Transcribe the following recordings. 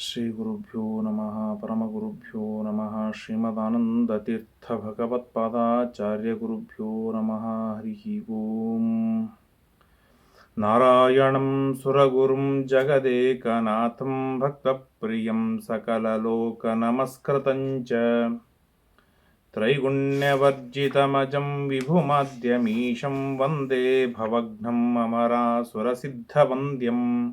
श्रीगुरुभ्यो नमः परमगुरुभ्यो नमः श्रीमदानन्दतीर्थभगवत्पादाचार्यगुरुभ्यो नमः हरिः ॐ नारायणं सुरगुरुं जगदेकनाथं भक्तप्रियं सकललोकनमस्कृतं च। त्रैगुण्यवर्जितमजं विभुमाद्यमीशं वन्दे भवघ्नम् अमरासुरसिद्धवन्द्यम्।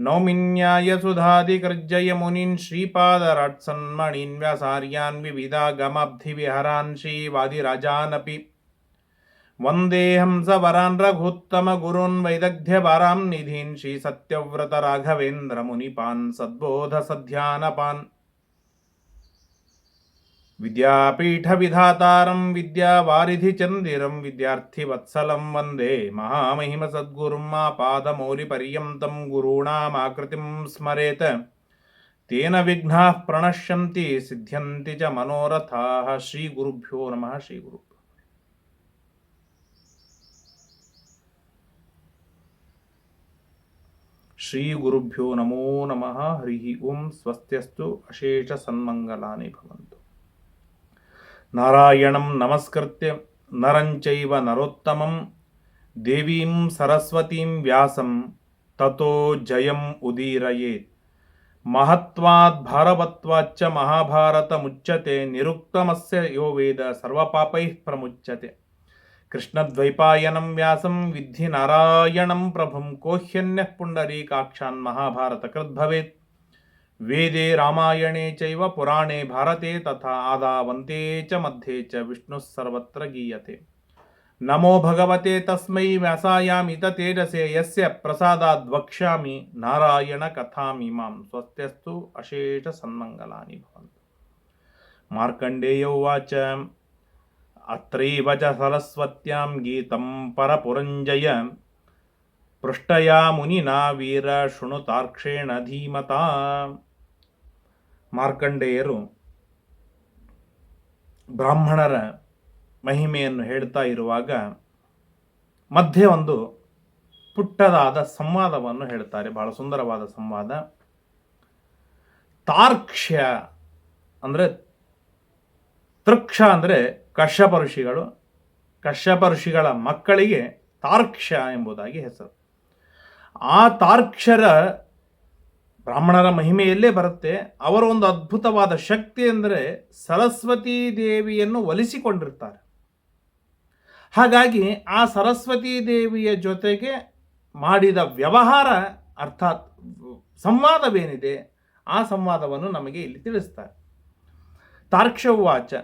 नौमिन्यायसुधादिकर्जय मुनीन् श्रीपादराट्सन्मणीन् व्यासार्यान् विविधागमाब्धिविहरान् श्रीवादिराजानपि। वन्देऽहं स वरान् रघुत्तमगुरून् वैदग्ध्यवरां निधीन् श्रीसत्यव्रतराघवेन्द्रमुनिपान् सद्बोधसध्यानपान्। విద్యాపీఠ విధాతారం విద్యా వారిధి చందిరం విద్యార్థి వత్సలం వందే మహామహిమ మహామహిమసద్గురుం మా పాదమౌలి పర్యంతం గురూణామాకృతిం స్మరేత తేన విఘ్నా ప్రణశ్యంతి సిద్ధ్యంతి చ మనోరథా శ్రీ గురుభ్యో నమ శ్రీ గురు శ్రీ గురుభ్యో నమో నమ హరి ఓం స్వస్త్యస్తు అశేష సన్మంగళాని భవంతు नारायण नमस्कृत नरंच नरोत्तमं। देवी सरस्वती व्या ततो जयम् उदीरयेत्। महाभारत भारवत्वाच्च महाभारतमुच्यते, निरुक्तमस्य यो वेद सर्वपापैः प्रमुच्यते। कृष्णद्वैपायनं व्यासं विद्धि नारायणं प्रभुं कोह्यन्यः पुण्डरीकाक्षान् महाभारतकृद्भवेत् ವೇದೆ ರಾಮಾಯಣೆ ಚೈವ ಪುರಾಣೆ ಭಾರತೆ ತಥಾ ಆದಾವಂತೆ ಚ ಮಧ್ಯೆ ಚ ವಿಷ್ಣು ಸರ್ವತ್ರ ಗೀಯತೆ. ನಮೋ ಭಗವತೆ ತಸ್ಮೈ ವ್ಯಾಸಾಯಾಮಿತ ತೇಜಸೆ ಯಸ್ಯ ಪ್ರಸಾದಾದ್ ವಕ್ಷ್ಯಾಮಿ ನಾರಾಯಣ ಕಥಾಮಿಮಾಂ ಸ್ವಸ್ತ್ಯಸ್ತು ಅಶೇಷ ಸನ್ಮಂಗಲಾನಿ ಭವಂತು. ಮಾರ್ಕಂಡೇಯೋವಾಚ ಅತ್ರೈವ ಚ ಸರಸ್ವತ್ಯಾಂ ಗೀತಂ ಪರಪುರಂಜಯ ಪೃಷ್ಟಯಾ ಮುನಿನಾ ವೀರ ಶೃಣುತಾರ್ಕ್ಷೇಣ ಧೀಮತಾ. ಮಾರ್ಕಂಡೇಯರು ಬ್ರಾಹ್ಮಣರ ಮಹಿಮೆಯನ್ನು ಹೇಳ್ತಾ ಇರುವಾಗ ಮಧ್ಯೆ ಒಂದು ಪುಟ್ಟದಾದ ಸಂವಾದವನ್ನು ಹೇಳ್ತಾರೆ. ಬಹಳ ಸುಂದರವಾದ ಸಂವಾದ. ತಾರ್ಕ್ಷ್ಯ ಅಂದರೆ ತೃಕ್ಷ ಅಂದರೆ ಕಶ್ಯಪ ಋಷಿಗಳು. ಕಶ್ಯಪ ಋಷಿಗಳ ಮಕ್ಕಳಿಗೆ ತಾರ್ಕ್ಷ್ಯ ಎಂಬುದಾಗಿ ಹೆಸರು. ಆ ತಾರ್ಕ್ಷರ ಬ್ರಾಹ್ಮಣರ ಮಹಿಮೆಯಲ್ಲೇ ಬರುತ್ತೆ. ಅವರ ಒಂದು ಅದ್ಭುತವಾದ ಶಕ್ತಿ ಅಂದರೆ ಸರಸ್ವತೀ ದೇವಿಯನ್ನು ಒಲಿಸಿಕೊಂಡಿರ್ತಾರೆ. ಹಾಗಾಗಿ ಆ ಸರಸ್ವತೀ ದೇವಿಯ ಜೊತೆಗೆ ಮಾಡಿದ ವ್ಯವಹಾರ ಅರ್ಥಾತ್ ಸಂವಾದವೇನಿದೆ ಆ ಸಂವಾದವನ್ನು ನಮಗೆ ಇಲ್ಲಿ ತಿಳಿಸ್ತಾರೆ. ತಾರ್ಕ್ಷವಾಚ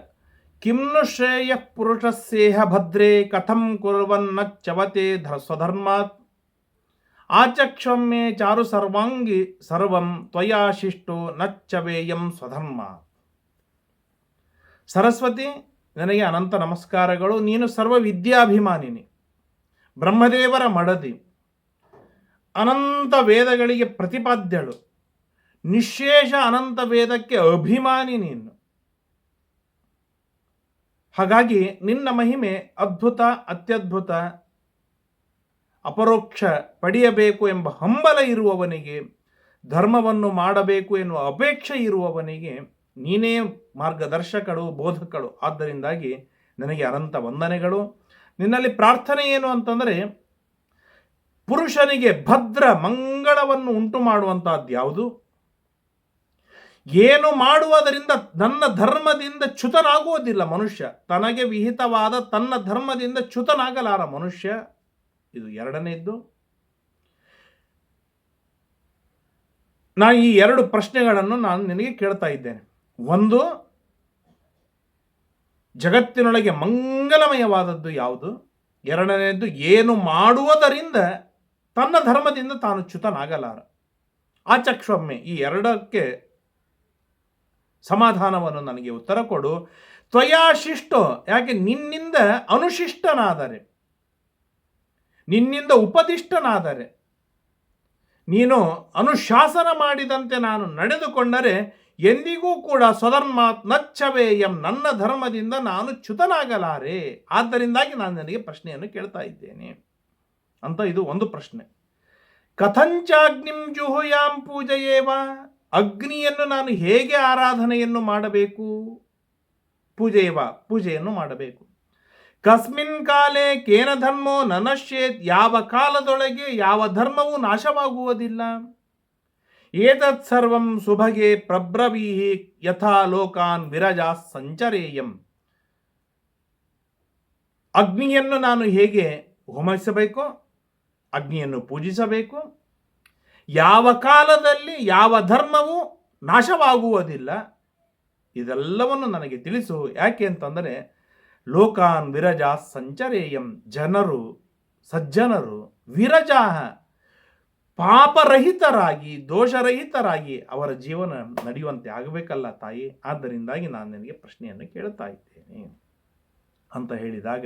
ಕಿಮ್ನು ಶ್ರೇಯ ಪುರುಷಸ್ಯೇಹ ಭದ್ರೇ ಕಥಂ ಕುರುವನ್ನ ಚವತೆ ಸ್ವಧರ್ಮಾತ್ ಆಚಕ್ಷಮ್ಯೆ ಚಾರು ಸರ್ವಾಂಗಿ ಸರ್ವಂ ತ್ವಯಾಶಿಷ್ಟು ನಚ್ಚವೇಯಂ ಸ್ವಧರ್ಮ. ಸರಸ್ವತಿ, ನನಗೆ ಅನಂತ ನಮಸ್ಕಾರಗಳು. ನೀನು ಸರ್ವ ವಿದ್ಯಾಭಿಮಾನಿನಿ ಬ್ರಹ್ಮದೇವರ ಮಡದಿ. ಅನಂತ ವೇದಗಳಿಗೆ ಪ್ರತಿಪಾದ್ಯಳು. ನಿಶೇಷ ಅನಂತ ವೇದಕ್ಕೆ ಅಭಿಮಾನಿ ನೀನು. ಹಾಗಾಗಿ ನಿನ್ನ ಮಹಿಮೆ ಅದ್ಭುತ, ಅತ್ಯದ್ಭುತ ಅಪರೋಕ್ಷ ಪಡೆಯಬೇಕು ಎಂಬ ಹಂಬಲ ಇರುವವನಿಗೆ, ಧರ್ಮವನ್ನು ಮಾಡಬೇಕು ಎನ್ನುವ ಅಪೇಕ್ಷೆ ಇರುವವನಿಗೆ ನೀನೇ ಮಾರ್ಗದರ್ಶಕಳು, ಬೋಧಕಳು. ಆದ್ದರಿಂದಾಗಿ ನನಗೆ ಅನಂತ ವಂದನೆಗಳು. ನಿನ್ನಲ್ಲಿ ಪ್ರಾರ್ಥನೆ ಏನು ಅಂತಂದರೆ, ಪುರುಷನಿಗೆ ಭದ್ರ ಮಂಗಳವನ್ನು ಉಂಟು ಮಾಡುವಂತಹದ್ದು ಯಾವುದು? ಏನು ಮಾಡುವುದರಿಂದ ನನ್ನ ಧರ್ಮದಿಂದ ಚ್ಯುತನಾಗುವುದಿಲ್ಲ ಮನುಷ್ಯ. ತನಗೆ ವಿಹಿತವಾದ ತನ್ನ ಧರ್ಮದಿಂದ ಚ್ಯುತನಾಗಲಾರ ಮನುಷ್ಯ. ಇದು ಎರಡನೇದ್ದು. ನಾನು ಈ ಎರಡು ಪ್ರಶ್ನೆಗಳನ್ನು ನಾನು ನಿನಗೆ ಕೇಳ್ತಾ ಇದ್ದೇನೆ. ಒಂದು, ಜಗತ್ತಿನೊಳಗೆ ಮಂಗಲಮಯವಾದದ್ದು ಯಾವುದು? ಎರಡನೇದ್ದು, ಏನು ಮಾಡುವುದರಿಂದ ತನ್ನ ಧರ್ಮದಿಂದ ತಾನು ಚ್ಯುತನಾಗಲಾರ? ಆ ಚಕ್ಷೊಮ್ಮೆ ಈ ಎರಡಕ್ಕೆ ಸಮಾಧಾನವನ್ನು ನನಗೆ ಉತ್ತರ ಕೊಡು. ತ್ವಯಾಶಿಷ್ಟೋ ಯಾಕೆ ನಿನ್ನಿಂದ ಅನುಶಿಷ್ಟನಾದರೆ? ನಿನ್ನಿಂದ ಉಪದಿಷ್ಟನಾದರೆ, ನೀನು ಅನುಶಾಸನ ಮಾಡಿದಂತೆ ನಾನು ನಡೆದುಕೊಂಡರೆ ಎಂದಿಗೂ ಕೂಡ ಸ್ವಧರ್ಮಾತ್ ನಚ್ಚವೇ ಎಂ ನನ್ನ ಧರ್ಮದಿಂದ ನಾನು ಚ್ಯುತನಾಗಲಾರೆ. ಆದ್ದರಿಂದಾಗಿ ನಾನು ನನಗೆ ಪ್ರಶ್ನೆಯನ್ನು ಕೇಳ್ತಾ ಇದ್ದೇನೆ. ಅಂತ ಇದು ಒಂದು ಪ್ರಶ್ನೆ. ಕಥಂಚಾಗ್ನಿಂ ಜುಹುಯಾಂ ಪೂಜೆಯೇವ, ಅಗ್ನಿಯನ್ನು ನಾನು ಹೇಗೆ ಆರಾಧನೆಯನ್ನು ಮಾಡಬೇಕು? ಪೂಜೆಯವ, ಪೂಜೆಯನ್ನು ಮಾಡಬೇಕು. ಕಸ್ಮಿನ್ ಕಾಲೇ ಕೇನ ಧರ್ಮೋ ನನಶ್ಯೇತ್ ಯಾವ ಕಾಲದೊಳಗೆ ಯಾವ ಧರ್ಮವೂ ನಾಶವಾಗುವುದಿಲ್ಲ. ಏತತ್ ಸರ್ವಂ ಸುಭಗೆ ಪ್ರಬ್ರವೀಹಿ, ಯಥಾ ಲೋಕಾನ್ ವಿರಜಾ ಸಂಚರೇಯಂ. ಅಗ್ನಿಯನ್ನು ನಾನು ಹೇಗೆ ಹೋಮಿಸಬೇಕು ಅಗ್ನಿಯನ್ನು ಪೂಜಿಸಬೇಕು. ಯಾವ ಕಾಲದಲ್ಲಿ ಯಾವ ಧರ್ಮವು ನಾಶವಾಗುವುದಿಲ್ಲ. ಇದೆಲ್ಲವನ್ನು ನನಗೆ ತಿಳಿಸು. ಯಾಕೆ ಅಂತಂದರೆ ಲೋಕಾನ್ ವಿರಜಾ ಸಂಚರೇಯಂ ಜನರು ಸಜ್ಜನರು ವಿರಜಾ ಪಾಪರಹಿತರಾಗಿ, ದೋಷರಹಿತರಾಗಿ ಅವರ ಜೀವನ ನಡೆಯುವಂತೆ ಆಗಬೇಕಲ್ಲ ತಾಯಿ? ಆದ್ದರಿಂದಾಗಿ ನಾನು ನಿನಗೆ ಪ್ರಶ್ನೆಯನ್ನು ಕೇಳುತ್ತಾ ಇದ್ದೇನೆ. ಅಂತ ಹೇಳಿದಾಗ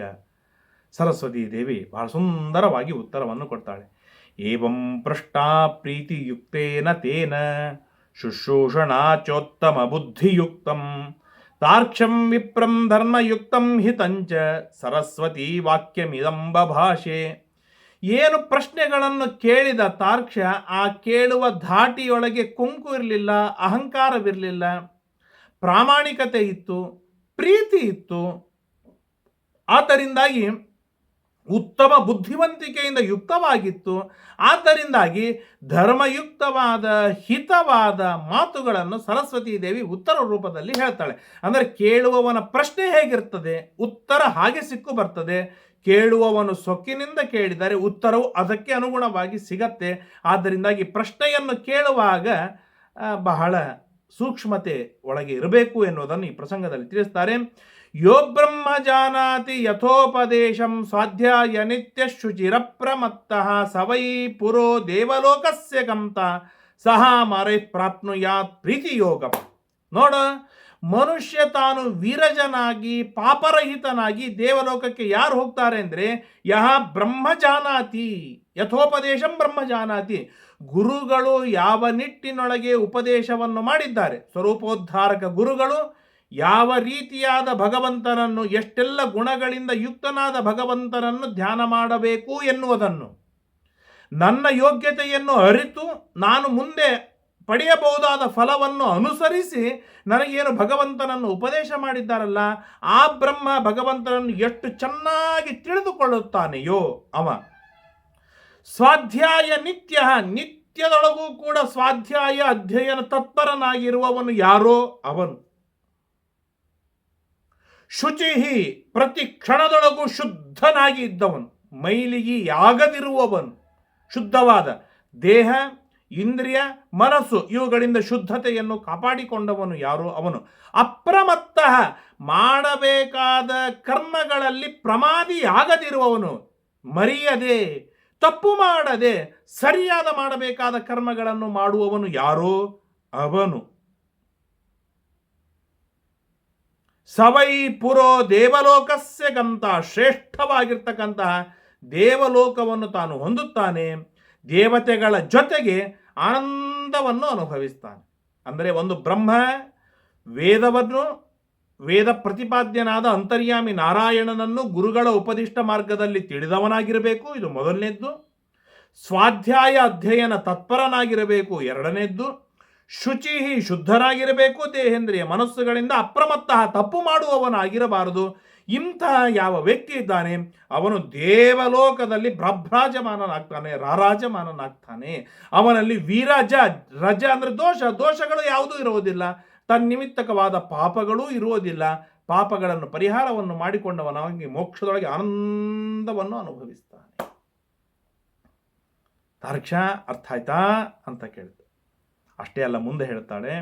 ಸರಸ್ವತಿ ದೇವಿ ಬಹಳ ಸುಂದರವಾಗಿ ಉತ್ತರವನ್ನು ಕೊಡ್ತಾಳೆ. ಏವಂ ಪೃಷ್ಟಾ ಪ್ರೀತಿಯುಕ್ತೇನ ತೇನ, ಶುಶ್ರೂಷಣಾಚೋತ್ತಮ ಬುದ್ಧಿಯುಕ್ತಂ. ತಾರ್ಕ್ಷ್ಯಂ ವಿಪ್ರಂ ಧರ್ಮಯುಕ್ತಂ ಹಿತಂಚ ಸರಸ್ವತಿ ವಾಕ್ಯಮಿದಂಬ ಭಾಷೆ ಏನು ಪ್ರಶ್ನೆಗಳನ್ನು ಕೇಳಿದ ತಾರ್ಕ್ಷ, ಆ ಕೇಳುವ ಧಾಟಿಯೊಳಗೆ ಕುಂಕು ಇರಲಿಲ್ಲ, ಅಹಂಕಾರವಿರಲಿಲ್ಲ. ಪ್ರಾಮಾಣಿಕತೆ ಇತ್ತು, ಪ್ರೀತಿ ಇತ್ತು. ಆದ್ದರಿಂದಾಗಿ ಉತ್ತಮ ಬುದ್ಧಿವಂತಿಕೆಯಿಂದ ಯುಕ್ತವಾಗಿತ್ತು. ಆದ್ದರಿಂದಾಗಿ ಧರ್ಮಯುಕ್ತವಾದ, ಹಿತವಾದ ಮಾತುಗಳನ್ನು ಸರಸ್ವತಿ ದೇವಿ ಉತ್ತರ ರೂಪದಲ್ಲಿ ಹೇಳ್ತಾಳೆ. ಅಂದರೆ ಕೇಳುವವನ ಪ್ರಶ್ನೆ ಹೇಗಿರ್ತದೆ? ಉತ್ತರ ಹಾಗೆ ಸಿಕ್ಕು ಬರ್ತದೆ. ಕೇಳುವವನು ಸೊಕ್ಕಿನಿಂದ ಕೇಳಿದರೆ ಉತ್ತರವು ಅದಕ್ಕೆ ಅನುಗುಣವಾಗಿ ಸಿಗತ್ತೆ. ಆದ್ದರಿಂದಾಗಿ ಪ್ರಶ್ನೆಯನ್ನು ಕೇಳುವಾಗ ಬಹಳ ಸೂಕ್ಷ್ಮತೆ ಒಳಗೆ ಇರಬೇಕು ಎನ್ನುವುದನ್ನು ಈ ಪ್ರಸಂಗದಲ್ಲಿ ತಿಳಿಸ್ತಾರೆ. ಯೋ ಬ್ರಹ್ಮ ಜಾನಾತಿ ಯಥೋಪದೇಶಂ ಸ್ವಾಧ್ಯಾಯ ನಿತ್ಯ ಶುಚಿರಪ್ರಮತ್ತಃ ಸವೈ ಪುರೋ ದೇವಲೋಕಸ್ಯ ಗಂತ ಸಹ ಮರೆ ಪ್ರಾಪ್ನುಯಾತ್ ಪ್ರೀತಿಯೋಗಂ. ನೋಡ, ಮನುಷ್ಯ ತಾನು ವೀರಜನಾಗಿ, ಪಾಪರಹಿತನಾಗಿ ದೇವಲೋಕಕ್ಕೆ ಯಾರು ಹೋಗ್ತಾರೆ ಅಂದರೆ, ಯಹ ಬ್ರಹ್ಮ ಜಾನಾತಿ, ಯಥೋಪದೇಶಂ ಬ್ರಹ್ಮ ಜಾನಾತಿ. ಗುರುಗಳು ಯಾವ ನಿಟ್ಟಿನೊಳಗೆ ಉಪದೇಶವನ್ನು ಮಾಡಿದ್ದಾರೆ? ಸ್ವರೂಪೋದ್ಧಾರಕ ಗುರುಗಳು ಯಾವ ರೀತಿಯಾದ ಭಗವಂತನನ್ನು, ಎಷ್ಟೆಲ್ಲ ಗುಣಗಳಿಂದ ಯುಕ್ತನಾದ ಭಗವಂತನನ್ನು ಧ್ಯಾನ ಮಾಡಬೇಕು ಎನ್ನುವುದನ್ನು, ನನ್ನ ಯೋಗ್ಯತೆಯನ್ನು ಅರಿತು ನಾನು ಮುಂದೆ ಪಡೆಯಬಹುದಾದ ಫಲವನ್ನು ಅನುಸರಿಸಿ ನನಗೇನು ಭಗವಂತನನ್ನು ಉಪದೇಶ ಮಾಡಿದ್ದಾರಲ್ಲ, ಆ ಬ್ರಹ್ಮ ಭಗವಂತನನ್ನು ಎಷ್ಟು ಚೆನ್ನಾಗಿ ತಿಳಿದುಕೊಳ್ಳುತ್ತಾನೆಯೋ ಅವ. ಸ್ವಾಧ್ಯಾಯ ನಿತ್ಯ, ನಿತ್ಯದೊಳಗೂ ಕೂಡ ಸ್ವಾಧ್ಯಾಯ ಅಧ್ಯಯನ ತತ್ಪರನಾಗಿರುವವನು ಯಾರೋ ಅವನು. ಶುಚಿಹಿ ಪ್ರತಿ ಕ್ಷಣದೊಳಗೂ ಶುದ್ಧನಾಗಿ ಇದ್ದವನು. ಮೈಲಿಗೆ ಯಾಗದಿರುವವನು. ಶುದ್ಧವಾದ ದೇಹ, ಇಂದ್ರಿಯ, ಮನಸ್ಸು ಇವುಗಳಿಂದ ಶುದ್ಧತೆಯನ್ನು ಕಾಪಾಡಿಕೊಂಡವನು ಯಾರು? ಅವನು ಅಪ್ರಮತ್ತ ಮಾಡಬೇಕಾದ ಕರ್ಮಗಳಲ್ಲಿ ಪ್ರಮಾದಿಯಾಗದಿರುವವನು. ಮರೆಯದೆ, ತಪ್ಪು ಮಾಡದೆ, ಸರಿಯಾದ ಮಾಡಬೇಕಾದ ಕರ್ಮಗಳನ್ನು ಮಾಡುವವನು ಯಾರೋ? ಅವನು. ಸವೈ ಪುರೋ ದೇವಲೋಕಸ್ಯ ಗಂತ ಶ್ರೇಷ್ಠವಾಗಿರ್ತಕ್ಕಂತಹ ದೇವಲೋಕವನ್ನು ತಾನು ಹೊಂದುತ್ತಾನೆ, ದೇವತೆಗಳ ಜೊತೆಗೆ ಆನಂದವನ್ನು ಅನುಭವಿಸ್ತಾನೆ. ಅಂದರೆ ಒಂದು ಬ್ರಹ್ಮ, ವೇದವನ್ನು, ವೇದ ಪ್ರತಿಪಾದ್ಯನಾದ ಅಂತರ್ಯಾಮಿ ನಾರಾಯಣನನ್ನು ಗುರುಗಳ ಉಪದಿಷ್ಟ ಮಾರ್ಗದಲ್ಲಿ ತಿಳಿದವನಾಗಿರಬೇಕು, ಇದು ಮೊದಲನೇದ್ದು. ಸ್ವಾಧ್ಯಾಯ ಅಧ್ಯಯನ ತತ್ಪರನಾಗಿರಬೇಕು, ಎರಡನೇದ್ದು. ಶುಚಿ ಶುದ್ಧರಾಗಿರಬೇಕು, ದೇಹೇಂದ್ರಿಯ ಮನಸ್ಸುಗಳಿಂದ ಅಪ್ರಮತ್ತ ತಪ್ಪು ಮಾಡುವವನಾಗಿರಬಾರದು. ಇಂತಹ ಯಾವ ವ್ಯಕ್ತಿ ಇದ್ದಾನೆ, ಅವನು ದೇವಲೋಕದಲ್ಲಿ ಭ್ರಭ್ರಾಜಮಾನನಾಗ್ತಾನೆ, ರಾರಾಜಮಾನನಾಗ್ತಾನೆ. ಅವನಲ್ಲಿ ವೀರಾಜ ರಜ ಅಂದರೆ ದೋಷ, ದೋಷಗಳು ಯಾವುದೂ ಇರುವುದಿಲ್ಲ. ತನ್ನಿಮಿತ್ತಕವಾದ ಪಾಪಗಳೂ ಇರುವುದಿಲ್ಲ. ಪಾಪಗಳನ್ನು ಪರಿಹಾರವನ್ನು ಮಾಡಿಕೊಂಡವನಾಗಿ ಮೋಕ್ಷದೊಳಗೆ ಆನಂದವನ್ನು ಅನುಭವಿಸ್ತಾನೆ. ತಾರ್ಕ್ಷ ಅರ್ಥ ಆಯ್ತಾ ಅಂತ ಕೇಳಿತು. ಅಷ್ಟೇ ಅಲ್ಲ, ಮುಂದೆ ಹೇಳ್ತಾಳೆ,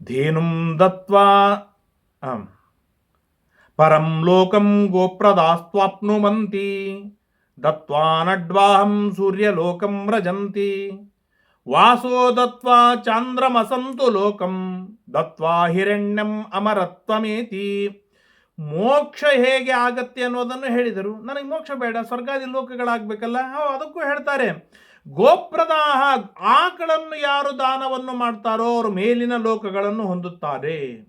ಧೇನುಂ ದತ್ವಾ. ಪರಂ ಲೋಕಂ ಗೋಪ್ರದಾಸ್ತ್ವಾಪ್ನುವಂತಿ ದತ್ವಾ ನಡ್ವಾಹಂ ಸೂರ್ಯಲೋಕಂ ವ್ರಜಂತಿ, ವಾಸೋ ದತ್ವಾ ಚಾಂದ್ರಮಸಂತು ಲೋಕಂ, ದತ್ವಾ ಹಿರಣ್ಯಂ ಅಮರತ್ವಮೇತಿ ಮೋಕ್ಷ ಹೇಗೆ ಆಗತ್ತೆ ಅನ್ನೋದನ್ನು ಹೇಳಿದರು ನನಗೆ ಮೋಕ್ಷ ಬೇಡ, ಸ್ವರ್ಗಾದಿ ಲೋಕಗಳಾಗಬೇಕಲ್ಲ ಅದಕ್ಕೂ ಹೇಳ್ತಾರೆ ಗೋಪ್ರದಾಹ ಆಕಳನ್ನು ಯಾರು ದಾನವನ್ನು ಮಾಡ್ತಾರೋ ಅವರು ಮೇಲಿನ ಲೋಕಗಳನ್ನು ಹೊಂದುತ್ತಾರೆ.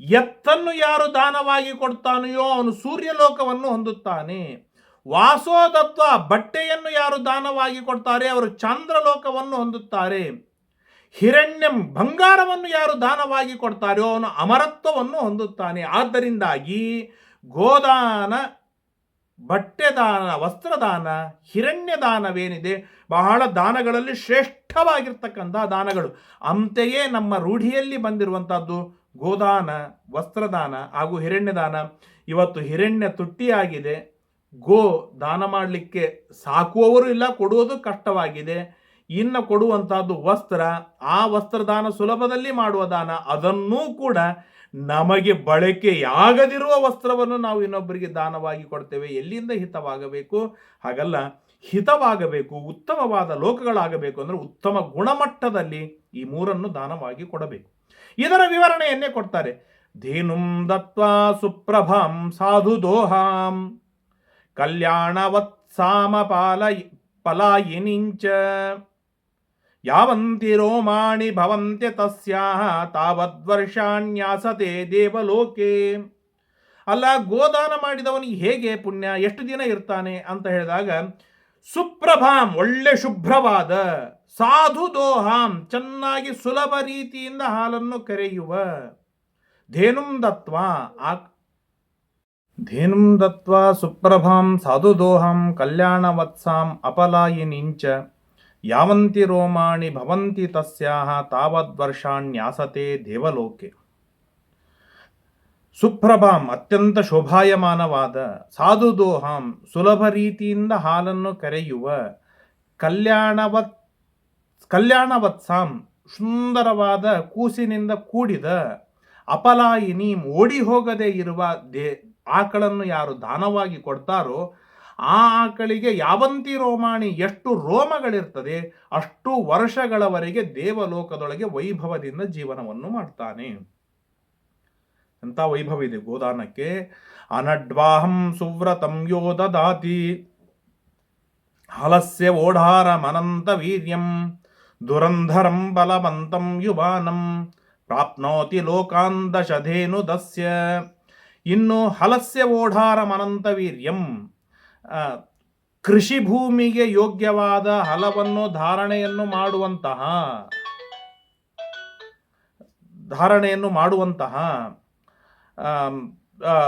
ಎತ್ತನ್ನು ಯಾರು ದಾನವಾಗಿ ಕೊಡ್ತಾನೆಯೋ ಅವನು ಸೂರ್ಯಲೋಕವನ್ನು ಹೊಂದುತ್ತಾನೆ. ವಾಸೋದತ್ವ ಬಟ್ಟೆಯನ್ನು ಯಾರು ದಾನವಾಗಿ ಕೊಡ್ತಾರೆ ಅವರು ಚಂದ್ರಲೋಕವನ್ನು ಹೊಂದುತ್ತಾರೆ. ಹಿರಣ್ಯಂ ಬಂಗಾರವನ್ನು ಯಾರು ದಾನವಾಗಿ ಕೊಡ್ತಾರೋ ಅವನು ಅಮರತ್ವವನ್ನು ಹೊಂದುತ್ತಾನೆ. ಆದ್ದರಿಂದಾಗಿ ಗೋದಾನ ಬಟ್ಟೆ ದಾನ ವಸ್ತ್ರದಾನ ಹಿರಣ್ಯ ದಾನವೇನಿದೆ ಬಹಳ ದಾನಗಳಲ್ಲಿ ಶ್ರೇಷ್ಠವಾಗಿರ್ತಕ್ಕಂಥ ದಾನಗಳು. ಅಂತೆಯೇ ನಮ್ಮ ರೂಢಿಯಲ್ಲಿ ಬಂದಿರುವಂಥದ್ದು ಗೋದಾನ, ವಸ್ತ್ರದಾನ ಹಾಗೂ ಹಿರಣ್ಯ ದಾನ ಇವತ್ತು ಹಿರಣ್ಯ ತುಟ್ಟಿಯಾಗಿದೆ. ಗೋ ದಾನ ಮಾಡಲಿಕ್ಕೆ ಸಾಕುವವರು ಇಲ್ಲ, ಕೊಡುವುದು ಕಷ್ಟವಾಗಿದೆ. ಇನ್ನು ಕೊಡುವಂಥದ್ದು ವಸ್ತ್ರ, ಆ ವಸ್ತ್ರದಾನ ಸುಲಭದಲ್ಲಿ ಮಾಡುವ ದಾನ, ಅದನ್ನೂ ಕೂಡ ನಮಗೆ ಬಳಕೆಯಾಗದಿರುವ ವಸ್ತ್ರವನ್ನು ನಾವು ಇನ್ನೊಬ್ಬರಿಗೆ ದಾನವಾಗಿ ಕೊಡ್ತೇವೆ. ಎಲ್ಲಿಂದ ಹಿತವಾಗಬೇಕು? ಹಾಗಲ್ಲ, ಹಿತವಾಗಬೇಕು, ಉತ್ತಮವಾದ ಲೋಕಗಳಾಗಬೇಕು ಅಂದರೆ ಉತ್ತಮ ಗುಣಮಟ್ಟದಲ್ಲಿ ಈ ಮೂರನ್ನು ದಾನವಾಗಿ ಕೊಡಬೇಕು. ಇದರ ವಿವರಣೆಯನ್ನೇ ಕೊಡ್ತಾರೆ. ಧೇನುಂ ದತ್ವಾ ಸುಪ್ರಭಾಂ ಸಾಧು ದೋಹಾಂ ಕಲ್ಯಾಣವತ್ಸಾಮ ಪಾಲ, ಪಲಾಯಿನಿಂಚ. ಯಾವಂತಿ ರೋಮಾಣಿ ಭವಂತೆ ತಸ್ಯಾಹ ತಾವದ್ವರ್ಷಾಣ್ಯಾಸತೆ ದೇವಲೋಕೆ. ಅಲ್ಲ, ಗೋದಾನ ಮಾಡಿದವನಿಗೆ ಹೇಗೆ ಪುಣ್ಯ? ಎಷ್ಟು ದಿನ ಇರ್ತಾನೆ ಅಂತ ಹೇಳಿದಾಗ, ಸುಪ್ರಭಾಂ, ಒಳ್ಳೆ ಶುಭ್ರವಾದ, ಸಾಧು ದೋಹಾಂ, ಚೆನ್ನಾಗಿ ಸುಲಭ ರೀತಿಯಿಂದ ಹಾಲನ್ನು ಕರೆಯುವ. ಧೇನುಂ ದತ್ವ, ಆ ಧೇನುಂ ದತ್ವ ಸುಪ್ರಭಾಂ, ಸಾಧು ದೋಹಾಂ ಕಲ್ಯಾಣವತ್ಸಾಂ ಅಪಲಾಯಿನಿಂಚ. ಯಾವಂತಿ ರೋಮಾಣಿ ಭವಂತಿ ತಸ್ಯಾಹ ತಾವದ್ವರ್ಷಾಣ್ಯಾಸತೆ ದೇವಲೋಕೆ. ಸುಪ್ರಭಾಂ ಅತ್ಯಂತ ಶೋಭಾಯಮಾನವಾದ ಸಾಧು ದೋಹಾಂ ಸುಲಭ ರೀತಿಯಿಂದ ಹಾಲನ್ನು ಕರೆಯುವ ಕಲ್ಯಾಣವತ್, ಕಲ್ಯಾಣವತ್ಸಾಂ ಸುಂದರವಾದ ಕೂಸಿನಿಂದ ಕೂಡಿದ ಅಪಲಾಯಿನಿ ಓಡಿ ಹೋಗದೆ ಇರುವ ದೇ, ಆಕಳನ್ನು ಯಾರು ದಾನವಾಗಿ ಕೊಡ್ತಾರೋ ಆ ಆಕಳಿಗೆ ಯಾವಂತಿ ರೋಮಾಣಿ ಎಷ್ಟು ರೋಮಗಳಿರ್ತದೆ, ಅಷ್ಟು ವರ್ಷಗಳವರೆಗೆ ದೇವಲೋಕದೊಳಗೆ ವೈಭವದಿಂದ ಜೀವನವನ್ನು ಮಾಡ್ತಾನೆ. ಅಂತ ವೈಭವ ಇದೆ ಗೋದಾನಕ್ಕೆ? ಅನಡ್ವಾಹಂ ಸುವ್ರತಂ ಯೋ ದದಾತಿ. ಹಲಸ್ಯ ಓಢಾರಮನಂತ ವೀರ್ಯಂ. ದುರಂಧರಂ ಬಲವಂತಂ ಯುವಾನಂ. ಪ್ರಾಪ್ನೋತಿ ಲೋಕಾನ್ ಶಧೇನು ದಸ್ಯ ಇನ್ನು ಹಲಸ್ಯ ಓಢಾರಮನಂತ ವೀರ್ಯಂ. ಕೃಷಿ ಭೂಮಿಗೆ ಯೋಗ್ಯವಾದ ಹಲವನ್ನು ಧಾರಣೆಯನ್ನು ಮಾಡುವಂತಹ ಧಾರಣೆಯನ್ನು ಮಾಡುವಂತಹ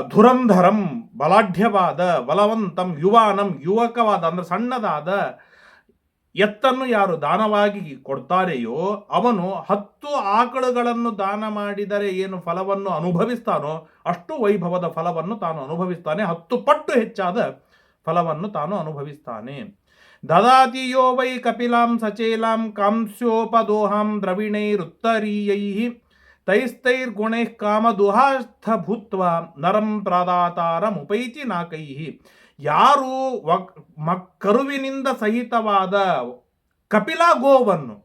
ಧುರಂಧರಂ ಬಲಾಢ್ಯವಾದ ಬಲವಂತಂ ಯುವಾನಂ ಯುವಕವಾದ ಅಂದ್ರೆ ಸಣ್ಣದಾದ ಎತ್ತನ್ನು ಯಾರು ದಾನವಾಗಿ ಕೊಡ್ತಾರೆಯೋ ಅವನು ಹತ್ತು ಆಕಳುಗಳನ್ನು ದಾನ ಮಾಡಿದರೆ ಏನು ಫಲವನ್ನು ಅನುಭವಿಸ್ತಾನೋ ಅಷ್ಟು ವೈಭವದ ಫಲವನ್ನು ತಾನು ಅನುಭವಿಸ್ತಾನೆ. ಹತ್ತು ಪಟ್ಟು ಹೆಚ್ಚಾದ ಫಲವನ್ನು ತಾನು ಅನುಭವಿಸ್ತಾನೆ. ದದಾತಿ ಯೋ ವೈ ಕಪಿಲಾಂ ಸಚೇಲಾಂ ಕಾಂಸ್ಯೋಪದೋಹಾಂ ದ್ರವಿಣೈರುತ್ತರೀಯೈ. ತೈಸ್ತೈರ್ಗುಣೈ ಕಾಮದುಹಾಸ್ಥ ಭೂತ್ವ ನರಂ ಪ್ರಾದಾತಾರಮುಪೈತಿ ನಾಕೈ. ಯಾರು ಕರುವಿನಿಂದ ಸಹಿತವಾದ ಕಪಿಲಾ ಗೋವನ್ನು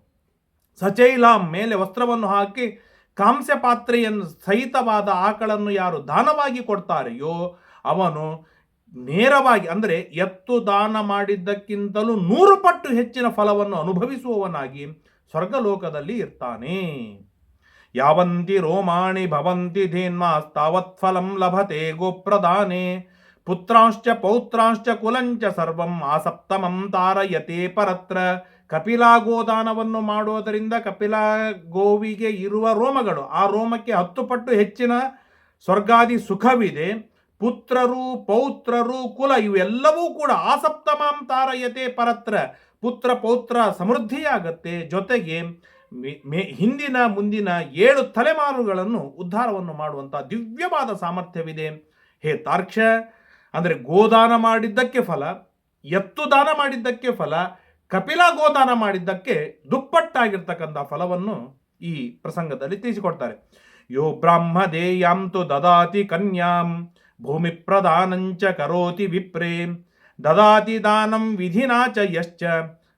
ಸಚೈಲಾಂ ಮೇಲೆ ವಸ್ತ್ರವನ್ನು ಹಾಕಿ ಕಾಂಸ್ಯ ಪಾತ್ರೆಯನ್ನು ಸಹಿತವಾದ ಆಕಳನ್ನು ಯಾರು ದಾನವಾಗಿ ಕೊಡ್ತಾರೆಯೋ ಅವನು ನೇರವಾಗಿ ಅಂದರೆ ಎತ್ತು ದಾನ ಮಾಡಿದ್ದಕ್ಕಿಂತಲೂ ನೂರು ಪಟ್ಟು ಹೆಚ್ಚಿನ ಫಲವನ್ನು ಅನುಭವಿಸುವವನಾಗಿ ಸ್ವರ್ಗಲೋಕದಲ್ಲಿ ಇರ್ತಾನೆ. ಯಾವಂತಿ ರೋಮಾಣಿ ಭವಂತಿ ಧೇನ್ಮಾಸ್ತಾವತ್ ಫಲಂ ಲಭತೆ ಗೋಪ್ರದಾನೆ. ಪುತ್ರಾಂಶ್ಚ ಪೌತ್ರಾಂಶ್ಚ ಕುಲಂಚ ಸರ್ವಂ ಆಸಪ್ತಮಂ ತಾರಯತೆ ಪರತ್ರ. ಕಪಿಲಾ ಗೋದಾನವನ್ನು ಮಾಡುವುದರಿಂದ ಕಪಿಲಾ ಗೋವಿಗೆ ಇರುವ ರೋಮಗಳು. ಆ ರೋಮಕ್ಕೆ ಹತ್ತು ಪಟ್ಟು ಹೆಚ್ಚಿನ ಸ್ವರ್ಗಾದಿ ಸುಖವಿದೆ. ಪುತ್ರರು, ಪೌತ್ರರು, ಕುಲ ಇವೆಲ್ಲವೂ ಕೂಡ ಆಸಪ್ತಮಾಂ ತಾರಯತೆ ಪರತ್ರ ಪುತ್ರ ಪೌತ್ರ ಸಮೃದ್ಧಿಯಾಗತ್ತೆ. ಜೊತೆಗೆ ಹಿಂದಿನ ಮುಂದಿನ ಏಳು ತಲೆಮಾರುಗಳನ್ನು ಉದ್ಧಾರವನ್ನು ಮಾಡುವಂಥ ದಿವ್ಯವಾದ ಸಾಮರ್ಥ್ಯವಿದೆ. ಹೇ ತಾರ್ಕ್ಷ, ಅಂದರೆ ಗೋದಾನ ಮಾಡಿದ್ದಕ್ಕೆ ಫಲ, ಎತ್ತು ದಾನ ಮಾಡಿದ್ದಕ್ಕೆ ಫಲ, ಕಪಿಲ ಗೋದಾನ ಮಾಡಿದ್ದಕ್ಕೆ ದುಪ್ಪಟ್ಟಾಗಿರ್ತಕ್ಕಂಥ ಫಲವನ್ನು ಈ ಪ್ರಸಂಗದಲ್ಲಿ ತಿಳಿಸಿಕೊಡ್ತಾರೆ. ಯೋ ಬ್ರಾಹ್ಮ ದೇಯಾಂತು ದದಾತಿ ಕನ್ಯಾಂ ಭೂಮಿ ಪ್ರದಾನಂಚ ಕರೋತಿ ವಿಪ್ರೇ. ದದಾತಿ ದಾನಂ ವಿಧಿನಾ ಚ ಯಶ್ಚ.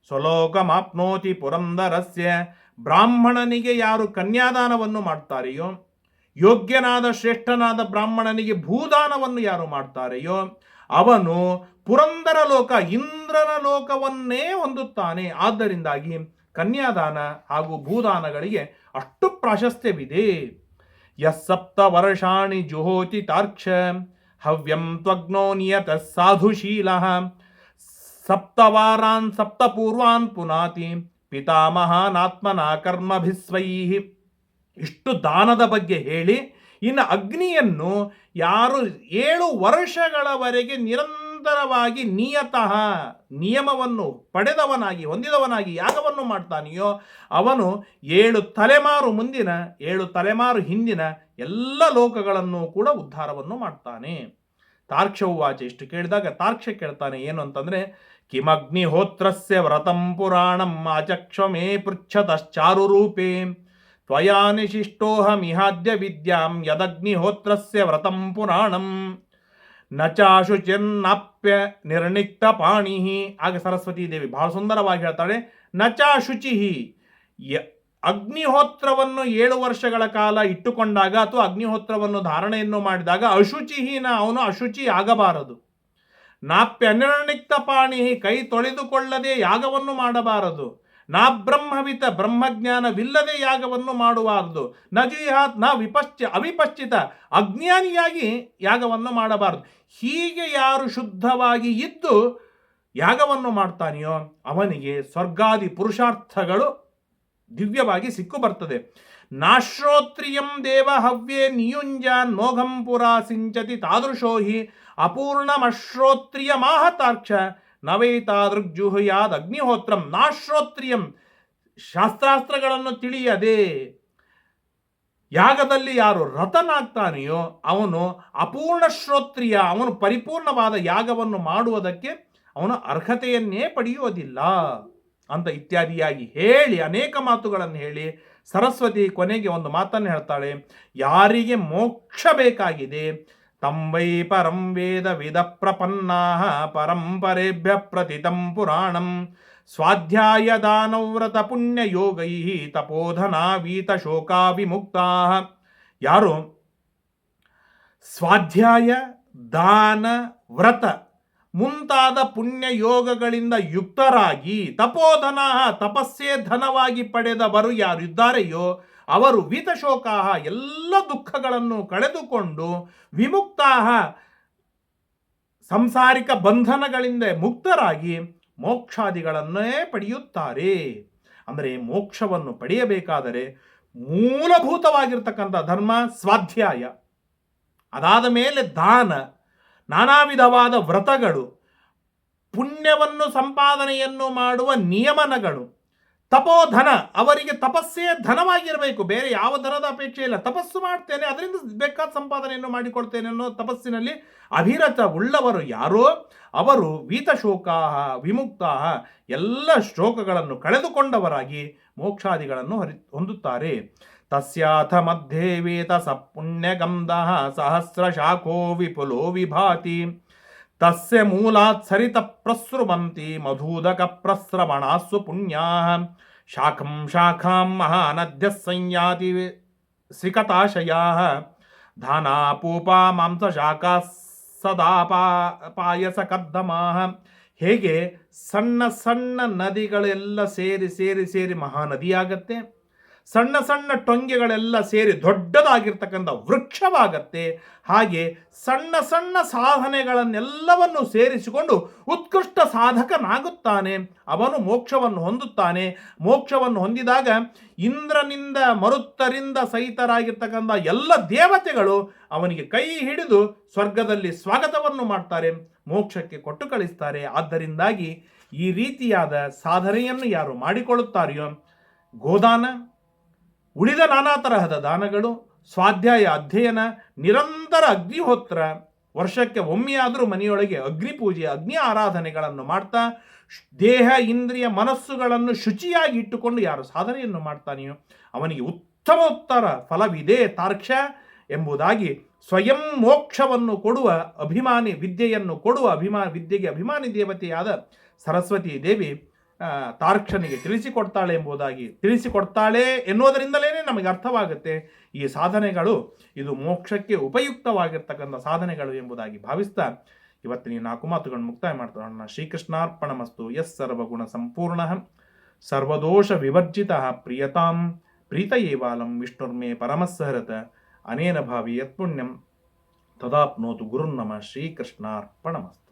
ಸ್ವಲೋಕಮಾಪ್ನೋತಿ ಪುರಂದರಸ್ಯ. ಬ್ರಾಹ್ಮಣನಿಗೆ ಯಾರು ಕನ್ಯಾದಾನವನ್ನು ಮಾಡ್ತಾರೆಯೋ? ಯೋಗ್ಯನಾದ ಶ್ರೇಷ್ಠನಾದ ಬ್ರಾಹ್ಮಣನಿಗೆ ಭೂದಾನವನ್ನು ಯಾರು ಮಾಡ್ತಾರೆಯೋ? ಅವನು ಪುರಂದರ ಲೋಕ, ಇಂದ್ರನ ಲೋಕವನ್ನೇ ಹೊಂದುತ್ತಾನೆ. ಆದ್ದರಿಂದಾಗಿ ಕನ್ಯಾದಾನ ಹಾಗೂ ಭೂದಾನಗಳಿಗೆ ಅಷ್ಟು ಪ್ರಾಶಸ್ತ್ಯವಿದೆ. ಯಸ್ಸಪ್ತ ವರ್ಷಾಣಿ ಜುಹೋತಿ ತಾರ್ಕ್ಷ ಹವ್ಯಂ ತ್ವಗ್ನೋ ನಿಯತ ಸಾಧುಶೀಲ ಸಪ್ತವಾರಾನ್ ಸಪ್ತಪೂರ್ವಾನ್ ಪುನಾತಿ ಪಿತಾಮಹಾನಾತ್ಮನ ಕರ್ಮಭಿಸ್ವೈ ಇಷ್ಟು ದಾನದ ಬಗ್ಗೆ ಹೇಳಿ, ಇನ್ನು ಅಗ್ನಿಯನ್ನು ಯಾರು ಏಳು ವರ್ಷಗಳವರೆಗೆ ನಿರಂತರವಾಗಿ ನಿಯತಃ ನಿಯಮವನ್ನು ಪಡೆದವನಾಗಿ, ಹೊಂದಿದವನಾಗಿ ಯಾಗವನ್ನು ಮಾಡ್ತಾನೆಯೋ ಅವನು ಏಳು ತಲೆಮಾರು ಮುಂದಿನ, ಏಳು ತಲೆಮಾರು ಹಿಂದಿನ ಎಲ್ಲ ಲೋಕಗಳನ್ನು ಕೂಡ ಉದ್ಧಾರವನ್ನು ಮಾಡ್ತಾನೆ. ತಾರ್ಕ್ಷವು ವಾಚ ಇಷ್ಟು ಕೇಳಿದಾಗ ತಾರ್ಕ್ಷ ಕೇಳ್ತಾನೆ, ಏನು ಅಂತಂದ್ರೆ, ಕಿಮಗ್ನಿಹೋತ್ರಸ್ಯ ವ್ರತಂ ಪುರಾಣಂ ಅಚಕ್ಷಮೇ ಪೃಚ್ಛತಶ್ಚಾರು ರೂಪೇ ತ್ವಯಾ ನಿಶಿಷ್ಟೋಹಮಿಹಾದ್ಯ ವಿದ್ಯಾಂ ಯದಗ್ನಿಹೋತ್ರಸ್ಯ ವ್ರತಂ ಪುರಾಣಂ. ನ ಚಾಶುಚಿರ್ನಾಪ್ಯ ನಿರ್ಣಿಕ್ತ ಪಾಣಿ ಆಗ ಸರಸ್ವತಿ ದೇವಿ ಬಹಳ ಸುಂದರವಾಗಿ ಹೇಳ್ತಾಳೆ. ಚಾಶುಚಿ ಯ ಅಗ್ನಿಹೋತ್ರವನ್ನು ಏಳು ವರ್ಷಗಳ ಕಾಲ ಇಟ್ಟುಕೊಂಡಾಗ ಅಥವಾ ಅಗ್ನಿಹೋತ್ರವನ್ನು ಧಾರಣೆಯನ್ನು ಮಾಡಿದಾಗ ಅಶುಚಿಹೀನ ಅವನು ಅಶುಚಿ ಆಗಬಾರದು. ನಾಪ್ಯ ನಿರ್ಣಿಕ್ತ ಪಾಣಿ ಕೈ ತೊಳೆದುಕೊಳ್ಳದೆ ಯಾಗವನ್ನು ಮಾಡಬಾರದು. ನಾ ಬ್ರಹ್ಮವಿತ ಬ್ರಹ್ಮಜ್ಞಾನವಿಲ್ಲದೆ ಯಾಗವನ್ನು ಮಾಡಬಾರದು ನ ಜಿಹಾತ್ನ ವಿಪಶ್ಚ ಅವಿಪಶ್ಚಿತ ಅಜ್ಞಾನಿಯಾಗಿ ಯಾಗವನ್ನು ಮಾಡಬಾರದು. ಹೀಗೆ ಯಾರು ಶುದ್ಧವಾಗಿ ಇದ್ದು ಯಾಗವನ್ನು ಮಾಡ್ತಾನೆಯೋ ಅವನಿಗೆ ಸ್ವರ್ಗಾದಿ ಪುರುಷಾರ್ಥಗಳು ದಿವ್ಯವಾಗಿ ಸಿಕ್ಕು ಬರ್ತದೆ ನಾಶ್ರೋತ್ರಿಯಂ ದೇವ ಹವ್ಯೆ ನಿಯುಂಜಾನ್ ಮೋಘಂಪುರ ಸಿಂಚತಿ ತಾದೃಶೋಹಿ ಅಪೂರ್ಣಮಶ್ರೋತ್ರಿಯ ಮಾಹತಾರ್ಕ್ಷ ನವೈತಾದೃಗ್ಜುಹುಯಾದ್ ಅಗ್ನಿಹೋತ್ರಂ ನಾಶ್ರೋತ್ರಿಯಂ ಶಾಸ್ತ್ರಾಸ್ತ್ರಗಳನ್ನು ತಿಳಿಯದೆ ಯಾಗದಲ್ಲಿ ಯಾರು ರಥನಾಗ್ತಾನೆಯೋ ಅವನು ಅಪೂರ್ಣ ಶ್ರೋತ್ರಿಯ, ಅವನು ಪರಿಪೂರ್ಣವಾದ ಯಾಗವನ್ನು ಮಾಡುವುದಕ್ಕೆ ಅವನ ಅರ್ಹತೆಯನ್ನೇ ಪಡೆಯುವುದಿಲ್ಲ ಅಂತ ಇತ್ಯಾದಿಯಾಗಿ ಹೇಳಿ, ಅನೇಕ ಮಾತುಗಳನ್ನು ಹೇಳಿ ಸರಸ್ವತಿ ಕೊನೆಗೆ ಒಂದು ಮಾತನ್ನು ಹೇಳ್ತಾಳೆ, ಯಾರಿಗೆ ಮೋಕ್ಷ ಬೇಕಾಗಿದೆ ತಂವೈ ಪರಂ ವೇದ ವಿದ ಪ್ರಪನ್ನಾ ಪರಂಪರೆಭ್ಯ ಪ್ರತಿತಂ ಪುರಾಣಂ ಸ್ವಾಧ್ಯಾಯ ದಾನವ್ರತ ಪುಣ್ಯ ತಪೋಧನಾ ವೀತ ಶೋಕಾ ವಿಮುಕ್ತ ಯಾರು ಸ್ವಾಧ್ಯಾಯ ದಾನ ವ್ರತ ಮುಂತಾದ ಪುಣ್ಯ ಯೋಗಗಳಿಂದ ಯುಕ್ತರಾಗಿ ತಪೋಧನ ತಪಸ್ಸೇ ಧನವಾಗಿ ಪಡೆದವರು ಯಾರಿದ್ದಾರೆಯೋ ಅವರು ವೀತಶೋಕಾಹ ಎಲ್ಲ ದುಃಖಗಳನ್ನು ಕಳೆದುಕೊಂಡು ವಿಮುಕ್ತಾಹ ಸಂಸಾರಿಕ ಬಂಧನಗಳಿಂದ ಮುಕ್ತರಾಗಿ ಮೋಕ್ಷಾದಿಗಳನ್ನೇ ಪಡೆಯುತ್ತಾರೆ. ಅಂದರೆ ಮೋಕ್ಷವನ್ನು ಪಡೆಯಬೇಕಾದರೆ ಮೂಲಭೂತವಾಗಿರ್ತಕ್ಕಂಥ ಧರ್ಮ, ಸ್ವಾಧ್ಯಾಯ, ಅದಾದ ಮೇಲೆ ದಾನ ನಾನಾ ವಿಧವಾದ ವ್ರತಗಳು, ಪುಣ್ಯವನ್ನು ಸಂಪಾದನೆಯನ್ನು ಮಾಡುವ ನಿಯಮನಗಳು ತಪೋಧನ, ಅವರಿಗೆ ತಪಸ್ಸೇ ಧನವಾಗಿರಬೇಕು. ಬೇರೆ ಯಾವ ಧನದ ಅಪೇಕ್ಷೆ ಇಲ್ಲ. ತಪಸ್ಸು ಮಾಡ್ತೇನೆ, ಅದರಿಂದ ಬೇಕಾದ ಸಂಪಾದನೆಯನ್ನು ಮಾಡಿಕೊಡ್ತೇನೆ ಅನ್ನೋ ತಪಸ್ಸಿನಲ್ಲಿ ಅಭಿರತ ಉಳ್ಳವರು ಯಾರೋ, ಅವರು ವೀತಶೋಕಾಹ, ವಿಮುಕ್ತಾಹ, ಎಲ್ಲ ಶೋಕಗಳನ್ನು ಕಳೆದುಕೊಂಡವರಾಗಿ ಮೋಕ್ಷಾದಿಗಳನ್ನು ಹರಿ, ಹೊಂದುತ್ತಾರೆ. ತಸ್ಯಾಥ ಮಧ್ಯೆ ವೇತ ಸ ಪುಣ್ಯಗಂಧ ಸಹಸ್ರ ಶಾಖೋ ವಿಪುಲೋ ವಿಭಾತಿ. ತಸ್ಯ ಮೂಲಾತ್ ಸರಿತ ಪ್ರಸೃವಂತಿ ಮಧೂದಕ ಪ್ರಸ್ರವಣಾಸ್ಸು ಪುಣ್ಯಾ ಶಾಖಂ ಶಾಖಾಂ ಮಹಾನದ್ಯ ಸಂಯಾತಿ ಸಿಕತಾಶಯಾ ಧಾನಾಪೂಪಾ ಮಾಂಸ ಶಾಖಾ ಸದಾ ಪಾ ಪಾಯಸ ಕದ್ದಮಾ ಹೇಗೆ ಸಣ್ಣ ಸಣ್ಣ ನದಿಗಳೆಲ್ಲ ಸೇರಿ ಸೇರಿ ಸೇರಿ ಮಹಾನದಿಯಾಗತ್ತೆ ಸಣ್ಣ ಸಣ್ಣ ಟೊಂಗೆಗಳೆಲ್ಲ ಸೇರಿ ದೊಡ್ಡದಾಗಿರ್ತಕ್ಕಂಥ ವೃಕ್ಷವಾಗತ್ತೆ. ಹಾಗೆ ಸಣ್ಣ ಸಣ್ಣ ಸಾಧನೆಗಳನ್ನೆಲ್ಲವನ್ನು ಸೇರಿಸಿಕೊಂಡು ಉತ್ಕೃಷ್ಟ ಸಾಧಕನಾಗುತ್ತಾನೆ. ಅವನು ಮೋಕ್ಷವನ್ನು ಹೊಂದುತ್ತಾನೆ. ಮೋಕ್ಷವನ್ನು ಹೊಂದಿದಾಗ ಇಂದ್ರನಿಂದ ಮರುತ್ತರಿಂದ ಸಹಿತರಾಗಿರ್ತಕ್ಕಂಥ ಎಲ್ಲ ದೇವತೆಗಳು ಅವನಿಗೆ ಕೈ ಹಿಡಿದು ಸ್ವರ್ಗದಲ್ಲಿ ಸ್ವಾಗತವನ್ನು ಮಾಡ್ತಾರೆ, ಮೋಕ್ಷಕ್ಕೆ ಕೊಟ್ಟು ಕಳಿಸ್ತಾರೆ. ಆದ್ದರಿಂದಾಗಿ ಈ ರೀತಿಯಾದ ಸಾಧನೆಯನ್ನು ಯಾರು ಮಾಡಿಕೊಳ್ಳುತ್ತಾರೆಯೋ ಗೋದಾನ ಉಳಿದ ನಾನಾ ತರಹದ ದಾನಗಳು, ಸ್ವಾಧ್ಯಾಯ ಅಧ್ಯಯನ, ನಿರಂತರ ಅಗ್ನಿಹೋತ್ರ, ವರ್ಷಕ್ಕೆ ಒಮ್ಮೆಯಾದರೂ ಮನೆಯೊಳಗೆ ಅಗ್ನಿಪೂಜೆ ಅಗ್ನಿ ಆರಾಧನೆಗಳನ್ನು ಮಾಡ್ತಾ ದೇಹ, ಇಂದ್ರಿಯ, ಮನಸ್ಸುಗಳನ್ನು ಶುಚಿಯಾಗಿ ಇಟ್ಟುಕೊಂಡು ಯಾರು ಸಾಧನೆಯನ್ನು ಮಾಡ್ತಾನೆಯೋ ಅವನಿಗೆ ಉತ್ತಮ ಉತ್ತರ ಫಲವಿದೆ ತಾರ್ಕ್ಷ ಎಂಬುದಾಗಿ ಸ್ವಯಂ ಮೋಕ್ಷವನ್ನು ಕೊಡುವ ಅಭಿಮಾನಿ ವಿದ್ಯೆಯನ್ನು ಕೊಡುವ ಅಭಿಮಾ, ವಿದ್ಯೆಗೆ ಅಭಿಮಾನಿ ದೇವತೆಯಾದ ಸರಸ್ವತಿ ದೇವಿ ತಾರ್ಕ್ಷನಿಗೆ ತಿಳಿಸಿಕೊಡ್ತಾಳೆ ಎಂಬುದಾಗಿ ತಿಳಿಸಿಕೊಡ್ತಾಳೆ ಎನ್ನುವುದರಿಂದಲೇ ನಮಗೆ ಅರ್ಥವಾಗುತ್ತೆ ಈ ಸಾಧನೆಗಳು, ಇದು ಮೋಕ್ಷಕ್ಕೆ ಉಪಯುಕ್ತವಾಗಿರ್ತಕ್ಕಂಥ ಸಾಧನೆಗಳು ಎಂಬುದಾಗಿ ಭಾವಿಸ್ತಾ ಇವತ್ತಿನ ನಾಲ್ಕು ಮಾತುಗಳನ್ನು ಮುಕ್ತಾಯ ಮಾಡ್ತಾಣ ಶ್ರೀಕೃಷ್ಣಾರ್ಪಣ ಮಸ್ತು ಎಸ್ ಸರ್ವಗುಣ ಸಂಪೂರ್ಣ. ಸರ್ವದೋಷ ವಿವರ್ಜಿತ ಪ್ರಿಯತಾಂ. ಪ್ರೀತಯೇವಾಲಂ ವಿಷ್ಣುರ್ಮೇ ಪರಮಸ್ಸಹರತ. ಅನೇನ ಭಾವಿ ಯತ್ಪುಣ್ಯಂ. ತದಾಪ್ನೋತು ಗುರುನ್ನಮ ಶ್ರೀಕೃಷ್ಣಾರ್ಪಣಮಸ್ತು.